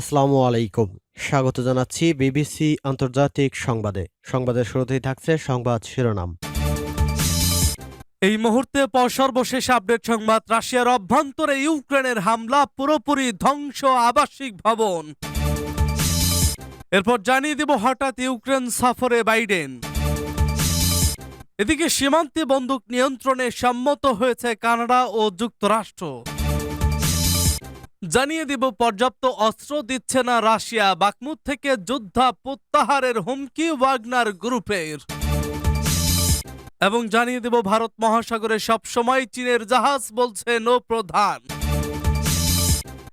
আসসালামু আলাইকুম। স্বাগত জানাচ্ছি বিবিসি আন্তর্জাতিক সংবাদে। সংবাদের শুরুতেই থাকছে সংবাদ শিরোনাম। এই মুহূর্তে পর সর্বশেষ আপডেট সংবাদ, রাশিয়ার অভ্যন্তরে ইউক্রেনের হামলা পুরোপুরি ধ্বংস আবাসিক ভবন। এরপর জানিয়ে দেব হঠাৎ ইউক্রেন সফরে বাইডেন। এদিকে সীমান্তে বন্দুক নিয়ন্ত্রণে সম্মত হয়েছে কানাডা ও যুক্তরাষ্ট্র। জানিয়ে দিব, পর্যাপ্ত অস্ত্র দিচ্ছে না রাশিয়া। বাকমুদ থেকে যোদ্ধা প্রত্যাহারের হুমকি ওয়াগনার গ্রুপের। এবং জানিয়ে দেব, ভারত মহাসাগরে সবসময় চীনের জাহাজ বলছে, নৌ প্রধান।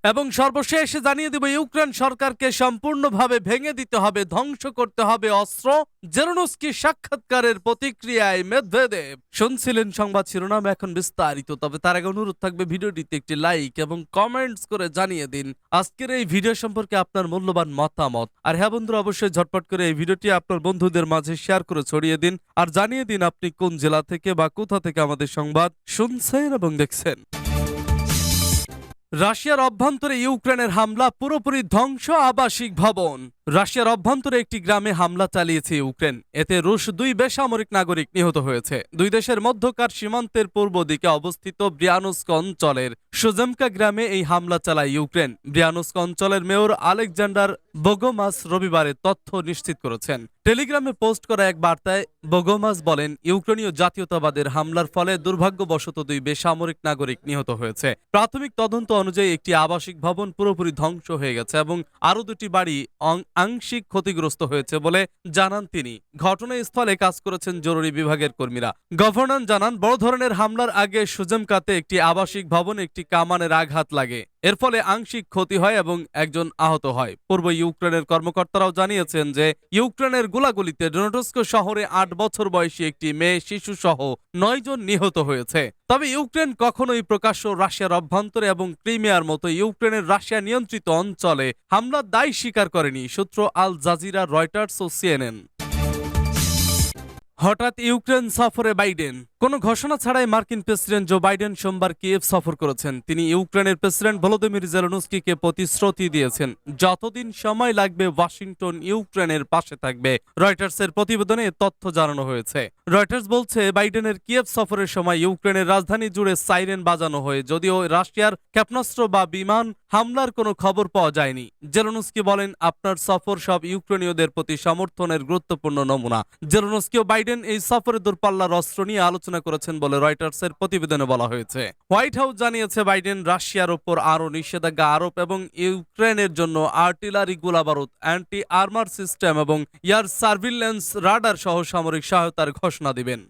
এবং সর্বশেষ জানিয়ে দেব, ইউক্রেন সরকারকে সম্পূর্ণভাবে ভেঙে দিতে হবে, ধ্বংস করতে হবে অস্ত্র। জেরোনস্কি সাক্ষাৎকারের প্রতিক্রিয়ায় মেদভেদেব। শুনছিলেন সংবাদ শিরোনাম এখন বিস্তারিত, তবে তার আগে অনুরোধ থাকবে ভিডিওটিতে একটি লাইক এবং কমেন্টস করে জানিয়ে দিন, আজকের এই ভিডিও সম্পর্কে আপনার মূল্যবান মতামত। আর হ্যাঁ বন্ধুরা, অবশ্যই ঝটপট করে এই ভিডিওটি আপনার বন্ধুদের মাঝে শেয়ার করে ছড়িয়ে দিন, আর জানিয়ে দিন আপনি কোন জেলা থেকে বা কোথা থেকে আমাদের সংবাদ শুনছেন এবং দেখছেন। রাশিয়ার অভ্যন্তরে ইউক্রেনের হামলা পুরোপুরি ধ্বংস আবাসিক ভবন। রাশিয়ার অভ্যন্তরে একটি গ্রামে হামলা চালিয়েছে ইউক্রেন। এতে রুশ দুই বেসামরিক নাগরিক নিহত হয়েছে। দুই দেশের মধ্যকার সীমান্তের পূর্ব দিকে অবস্থিত ব্রিয়ানুস্ক অঞ্চলের সুজেমকা গ্রামে এই হামলা চালায় ইউক্রেন। ব্রিয়ানুস্ক অঞ্চলের মেয়র আলেকজান্ডার বোগোমাস রবিবারে তথ্য নিশ্চিত করেছেন। টেলিগ্রামে পোস্ট করা এক বার্তায় বোগোমাস বলেন, ইউক্রেনীয় জাতীয়তাবাদের হামলার ফলে দুর্ভাগ্যবশত দুই বেসামরিক নাগরিক নিহত হয়েছে। প্রাথমিক তদন্ত অনুযায়ী একটি আবাসিক ভবন পুরোপুরি ধ্বংস হয়ে গেছে এবং আরও দুটি বাড়ি আংশিক ক্ষতিগ্রস্ত হয়েছে বলে জানান তিনি। ঘটনাস্থলে কাজ করেছেন জরুরি বিভাগের কর্মীরা। গভর্নর জানান, বড় ধরনের হামলার আগে সুজমকাতে একটি আবাসিক ভবনে একটি কামানের আঘাত লাগে। এর ফলে আংশিক ক্ষতি হয় এবং একজন আহত হয়। পূর্ব ইউক্রেনের কর্মকর্তারাও জানিয়েছেন যে, ইউক্রেনের গোলাগুলিতে ডোনেটস্ক শহরে আট বছর বয়সী একটি মেয়ে শিশু সহ নয় জন নিহত হয়েছে। তবে ইউক্রেন কখনোই প্রকাশ্য রাশিয়ার অভ্যন্তরে এবং ক্রিমিয়ার মতো ইউক্রেনের রাশিয়া নিয়ন্ত্রিত অঞ্চলে হামলার দায় স্বীকার করেনি, সূত্র আল জাজিরা, রয়টার্স ও সিএনএন। হঠাৎ ইউক্রেন সফরে বাইডেন। কোনো ঘোষণা ছাড়াই মার্কিন প্রেসিডেন্ট জো বাইডেন সোমবার কিয়েভ সফর করেছেন। তিনি ইউক্রেনের প্রেসিডেন্ট ভলোদিমির জেলনস্কিকে প্রতিশ্রুতি দিয়েছেন। যতদিন সময় লাগবে, ওয়াশিংটন ইউক্রেনের পাশে থাকবে। রয়টার্সের প্রতিবেদনে তথ্য জানানো হয়েছে। রয়টার্স বলছে, বাইডেনের কিয়েভ সফরের সময় ইউক্রেনের রাজধানী জুড়ে সাইরেন বাজানো হয়। যদিও রাশিয়ার ক্ষেপণাস্ত্র বা বিমান হামলার কোনো খবর পাওয়া যায়নি। জেরোনস্কি বলেন, আপনার সফর সব ইউক্রেনীয়দের প্রতি সমর্থনের গুরুত্বপূর্ণ নমুনা। জেলনস্কি ও বাইডেন এই সফরে দূরপাল্লার অস্ত্র নিয়ে আলোচনা করেছেন বলে রয়টার্সের প্রতিবেদনে বলা হয়েছে। হোয়াইট হাউস জানিয়েছে, বাইডেন রাশিয়ার ওপর আরও নিষেধাজ্ঞা আরোপ এবং ইউক্রেনের জন্য আর্টিলারি গোলাবারুদ অ্যান্টি আর্মার সিস্টেম এবং এয়ার সার্ভিলেন্স রাডার সহ সামরিক সহায়তার ঘোষণা দিবেন।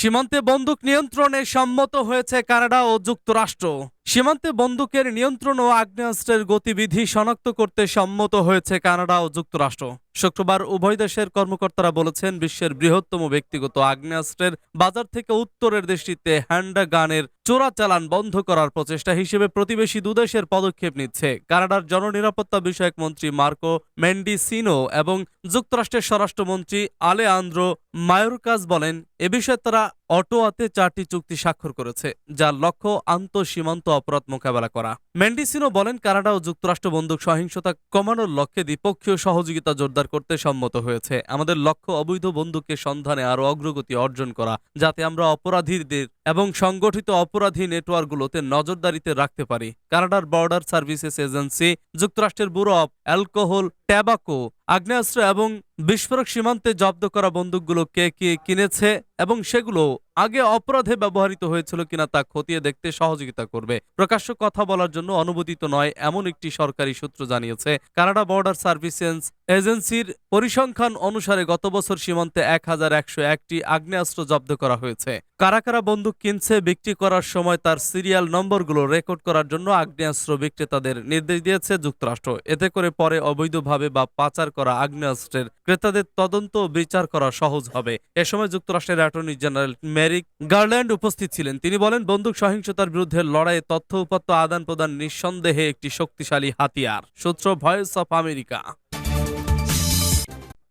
সীমান্তে বন্দুক নিয়ন্ত্রণে সম্মত হয়েছে কানাডা ও যুক্তরাষ্ট্র। সীমান্তে বন্দুকের নিয়ন্ত্রণ ও আগ্নেয়াস্ত্রের গতিবিধি শনাক্ত করতে সম্মত হয়েছে কানাডা ও যুক্তরাষ্ট্র। শুক্রবার উভয় দেশের কর্মকর্তারা বলেছেন, বিশ্বের বৃহত্তম ব্যক্তিগত আগ্নেয়াস্ত্রের বাজার থেকে উত্তরের দেশটিতে হ্যান্ডগানের চোরাচালান বন্ধ করার প্রচেষ্টা হিসেবে প্রতিবেশী দুদেশের পদক্ষেপ নিচ্ছে। কানাডার জননিরাপত্তা বিষয়ক মন্ত্রী মার্কো মেন্ডিসিনো এবং যুক্তরাষ্ট্রের স্বরাষ্ট্রমন্ত্রী আলে আন্দ্রো মায়োরকাজ বলেন, এ বিষয়ে তারা অটোয়াতে চারটি চুক্তি স্বাক্ষর করেছে, যার লক্ষ্য আন্তঃসীমান্ত অপরাধ মোকাবেলা করা। ম্যান্ডিসিনো বলেন, কানাডা ও যুক্তরাষ্ট্র বন্দুক সহিংসতা কমানোর লক্ষ্যে দ্বিপক্ষীয় সহযোগিতা জোরদার করতে সম্মত হয়েছে। আমাদের লক্ষ্য অবৈধ বন্দুকের সন্ধানে আরও অগ্রগতি অর্জন করা, যাতে আমরা অপরাধীদের এবং সংগঠিত অপরাধী নেটওয়ার্কগুলোতে নজরদারিতে রাখতে পারে। কানাডার বর্ডার সার্ভিসেস এজেন্সি, যুক্তরাষ্ট্রের ব্যুরো অফ অ্যালকোহল, ট্যাবাকো, আগ্নেয়াস্ত্র এবং বিস্ফোরক সীমান্তে জব্দ করা বন্দুকগুলো কে কে কিনেছে এবং সেগুলো আগে অপরাধে ব্যবহৃত হয়েছিল কিনা তা খতিয়ে দেখতে সহযোগিতা করবে। প্রকাশ্য কথা বলার জন্য অনুমোদিত নয়, এমন একটি সরকারি সূত্র জানিয়েছে। কানাডা বর্ডার সার্ভিসেস এজেন্সির পরিসংখ্যান অনুসারে গত বছর সীমান্তে এক হাজার একশো একটি আগ্নেয়াস্ত্র জব্দ করা হয়েছে। কারা কারা বন্দুক কিনছে, বিক্রি করার সময় তার সিরিয়াল নম্বরগুলো রেকর্ড করার জন্য আগ্নেয়াস্ত্র বিক্রেতাদের নির্দেশ দিয়েছে যুক্তরাষ্ট্র। এতে করে পরে অবৈধভাবে বা পাচার করা আগ্নেয়াস্ত্রের ক্রেতাদের তদন্ত বিচার করা সহজ হবে। এ সময় যুক্তরাষ্ট্রের অ্যাটর্নি জেনারেল মেরিক গার্ল্যান্ড উপস্থিত ছিলেন। তিনি বলেন, বন্দুক সহিংসতার বিরুদ্ধে লড়াইয়ে তথ্য উপাত্ত আদান প্রদান নিঃসন্দেহে একটি শক্তিশালী হাতিয়ার। সূত্র ভয়েস অফ আমেরিকা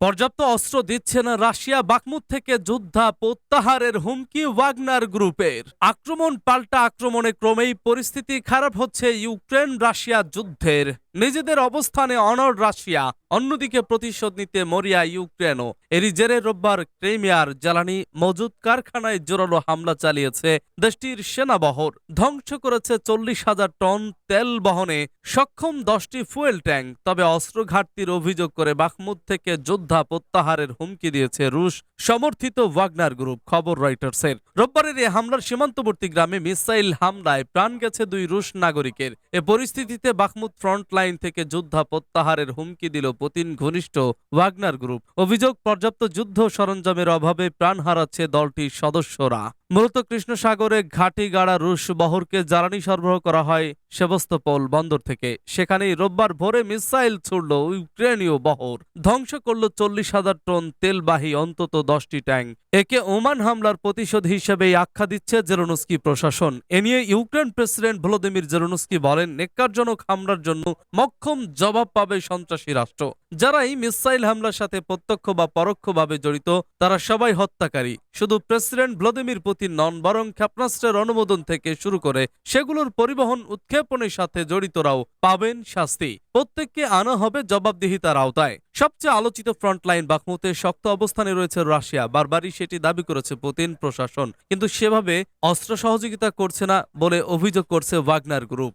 পর্যাপ্ত অস্ত্র দিচ্ছে না রাশিয়া। বাকমুদ থেকে যুদ্ধা প্রত্যাহারের হুমকি ওয়াগনার গ্রুপের। আক্রমণ পাল্টা আক্রমণে ক্রমেই পরিস্থিতি খারাপ হচ্ছে ইউক্রেন রাশিয়া যুদ্ধের। নিজেদের অবস্থানে অনড় রাশিয়া, অন্যদিকে প্রতিশোধ নিতে মরিয়া ইউক্রেনও। এরই জেরে রোববার ক্রিমিয়ার জ্বালানি মজুদ কারখানায় জোরালো হামলা চালিয়েছে দেশটির সেনাবহর ধ্বংস করেছে চল্লিশ হাজার টন তেল বহনে সক্ষম দশটি ফুয়েল ট্যাঙ্ক, তবে অস্ত্র ঘাটতির অভিযোগ করে বাখমুদ থেকে যোদ্ধা প্রত্যাহারের হুমকি দিয়েছে রুশ সমর্থিত ওয়াগনার গ্রুপ, খবর রয়টার্সের। রোববারের এই হামলার সীমান্তবর্তী গ্রামে মিসাইল হামলায় প্রাণ গেছে দুই রুশ নাগরিকের। এ পরিস্থিতিতে বাখমুদ ফ্রন্ট লাইন থেকে যোদ্ধা প্রত্যাহারের হুমকি দিল পুতিন ঘনিষ্ঠ ওয়াগনার গ্রুপ। অভিযোগ, পর্যাপ্ত যুদ্ধ সরঞ্জামের অভাবে প্রাণ হারাচ্ছে দলটির সদস্যরা। মূলত কৃষ্ণ সাগরে ঘাটি, গাড়া, রুশ বহরকে জ্বালানি সরবরাহ করা হয় সেবস্তপোল বন্দর থেকে। সেখানেই রোববার ভোরে মিসাইল ছুড়ল ইউক্রেনীয় বহর। ধ্বংস করল চল্লিশ হাজার টন তেলবাহী, অন্তত দশটি ট্যাঙ্ক। একে ওমান হামলার প্রতিশোধ হিসেবেই আখ্যা দিচ্ছে জেরোনস্কি প্রশাসন। এ নিয়ে ইউক্রেন প্রেসিডেন্ট ভলোদিমির জেরোনস্কি বলেন, নেককারজনক হামলার জন্য মক্ষম জবাব পাবে সন্ত্রাসী রাষ্ট্র। যারা এই মিসাইল হামলার সাথে প্রত্যক্ষ বা পরোক্ষভাবে জড়িত, তারা সবাই হত্যাকারী। শুধু প্রেসিডেন্ট ভ্লাদিমির পুতিন নন, বরং ক্ষেপণাস্ত্রের অনুমোদন থেকে শুরু করে সেগুলোর পরিবহন উৎক্ষেপণের সাথে জড়িতরাও পাবেন শাস্তি। প্রত্যেককে আনা হবে জবাবদিহিতার আওতায়। সবচেয়ে আলোচিত ফ্রন্টলাইন বাকমুতে শক্ত অবস্থানে রয়েছে রাশিয়া। বারবারই সেটি দাবি করেছে পুতিন প্রশাসন। কিন্তু সেভাবে অস্ত্র সহযোগিতা করছে না বলে অভিযোগ করছে ওয়াগনার গ্রুপ।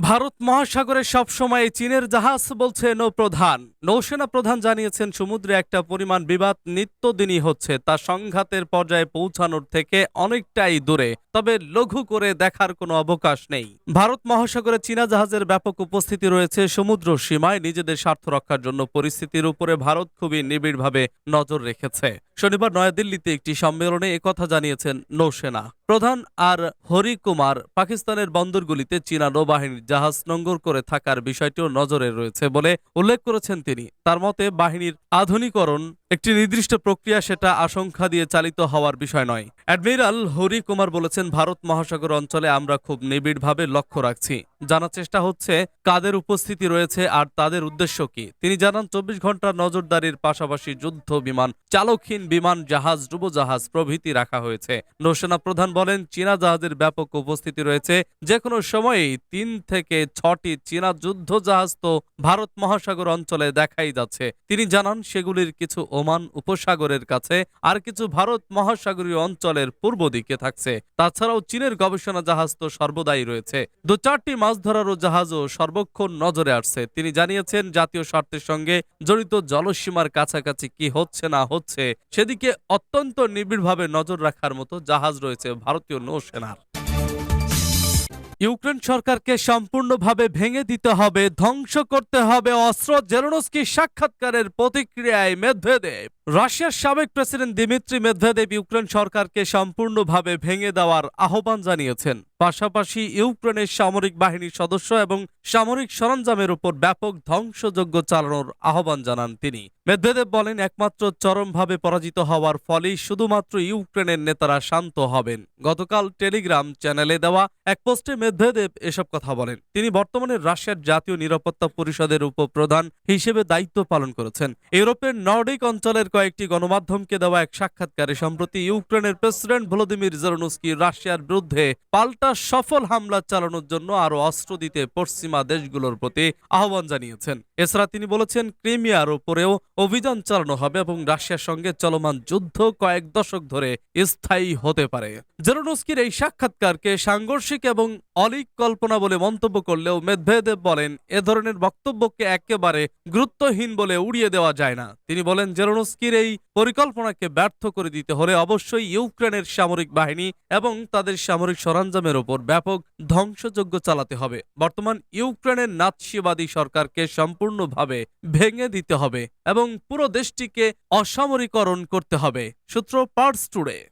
ভারত মহাসাগরে সবসময় চীনের জাহাজ বলছে নৌপ্রধান। নৌসেনা প্রধান জানিয়েছেন, সমুদ্রে একটা পরিমাণ বিবাদ নিত্যদিনই হচ্ছে। তা সংঘাতের পর্যায়ে পৌঁছানোর থেকে অনেকটাই দূরে। তবে লঘু করে দেখার কোনো অবকাশ নেই। ভারত মহাসাগরে চীনা জাহাজের ব্যাপক উপস্থিতি রয়েছে সমুদ্র সীমায়। নিজেদের স্বার্থ রক্ষার জন্য পরিস্থিতির উপরে ভারত খুবই নিবিড়ভাবে নজর রেখেছে। শনিবার নয়াদিল্লিতে একটি সম্মেলনে একথা জানিয়েছেন নৌসেনা। প্রধান আর হরি কুমার পাকিস্তানের বন্দরগুলিতে চীনা নৌবাহিনীর জাহাজ নোঙ্গর করে থাকার বিষয়টিও নজরে রয়েছে বলে উল্লেখ করেছেন তিনি। তার মতে, বাহিনীর আধুনিকরণ একটি নির্দিষ্ট প্রক্রিয়া সেটা আশঙ্কা দিয়ে চালিত হওয়ার বিষয় নয়। অ্যাডমিরাল হরি কুমার বলেছেন, ভারত মহাসাগর অঞ্চলে আমরা খুব নিবিড়ভাবে লক্ষ্য রাখছি। জানার চেষ্টা হচ্ছে, কাদের উপস্থিতি রয়েছে আর তাদের উদ্দেশ্য কি? তিনি জানান, চব্বিশ ঘণ্টার নজরদারির পাশাপাশি যুদ্ধ বিমান, চালকহীন বিমান, জাহাজ, ডুবোজাহাজ প্রভৃতি রাখা হয়েছে। নৌসেনা প্রধান বলেন, চীনা জাহাজের ব্যাপক উপস্থিতি রয়েছে। যে কোনো সময়েই তিন থেকে ছটি চীনা যুদ্ধ জাহাজ তো ভারত মহাসাগর অঞ্চলে দেখাই যাচ্ছে। তিনি জানান, সেগুলির কিছু ওমান উপসাগরের কাছে আর কিছু ভারত মহাসাগরীয় অঞ্চলের পূর্ব দিকে থাকছে। তাছাড়াও চীনের গবেষণা জাহাজ তো সর্বদাই রয়েছে। দু চারটি মাছ ধরারও জাহাজও সর্বক্ষণ নজরে আসছে। তিনি জানিয়েছেন, জাতীয় স্বার্থের সঙ্গে জড়িত জলসীমার কাছাকাছি কি হচ্ছে না হচ্ছে, সেদিকে অত্যন্ত নিবিড়ভাবে নজর রাখার মতো জাহাজ রয়েছে ভারতীয় নৌসেনার। ইউক্রেন সরকারকে সম্পূর্ণভাবে ভেঙে দিতে হবে ধ্বংস করতে হবে অস্ত্র জেরোনস্কি সাক্ষাৎকারের প্রতিক্রিয়ায় মেদভেদেব রাশিয়ার সাবেক প্রেসিডেন্ট দিমিত্রি মেদভেদেব ইউক্রেন সরকারকে সম্পূর্ণভাবে ভেঙে দেওয়ার আহ্বান জানিয়েছেন। পাশাপাশি ইউক্রেনের সামরিক বাহিনীর সদস্য এবং সামরিক সরঞ্জামের উপর ব্যাপক ধ্বংসযজ্ঞ চালানোর আহ্বান জানান তিনি। মেদভেদেব বলেন, একমাত্র চরমভাবে পরাজিত হওয়ার ফলেই শুধুমাত্র ইউক্রেনের নেতারা শান্ত হবেন। গতকাল টেলিগ্রাম চ্যানেলে দেওয়া এক পোস্টে মেদভেদেব এসব কথা বলেন। তিনি বর্তমানে রাশিয়ার জাতীয় নিরাপত্তা পরিষদের উপপ্রধান হিসেবে দায়িত্ব পালন করেছেন। ইউরোপের নর্ডিক অঞ্চলের কয়েকটি গণমাধ্যমকে দেওয়া এক সাক্ষাৎকারে সম্প্রতি ইউক্রেনের প্রেসিডেন্ট ভলোদিমির জেরোনস্কি রাশিয়ার বিরুদ্ধে পাল্টা সফল হামলা চালানোর জন্য আরও অস্ত্র দিতে পশ্চিমা দেশগুলোর প্রতি আহ্বান জানিয়েছেন। এছাড়া তিনি বলেছেন, ক্রিমিয়ার ওপরেও অভিযান চালানো হবে এবং রাশিয়ার সঙ্গে চলমান যুদ্ধ কয়েক দশক ধরে স্থায়ী হতে পারে। জেরোনস্কির এই সাক্ষাৎকারকে সাংঘর্ষিক এবং অলিক কল্পনা বলে মন্তব্য করলেও মেদভেদেব বলেন, এ ধরনের বক্তব্যকে একেবারে গুরুত্বহীন বলে উড়িয়ে দেওয়া যায় না। তিনি বলেন, জেরোনস্কির এই পরিকল্পনাকে ব্যর্থ করে দিতে হলে অবশ্যই ইউক্রেনের সামরিক বাহিনী এবং তাদের সামরিক সরঞ্জামের ওপর ব্যাপক ধ্বংসযজ্ঞ চালাতে হবে। বর্তমান ইউক্রেনের নাৎসিবাদী সরকারকে সম্পূর্ণভাবে ভেঙে দিতে হবে এবং পুরো দেশটিকে অসামরিকরণ করতে হবে। সূত্র পার্স টুডে।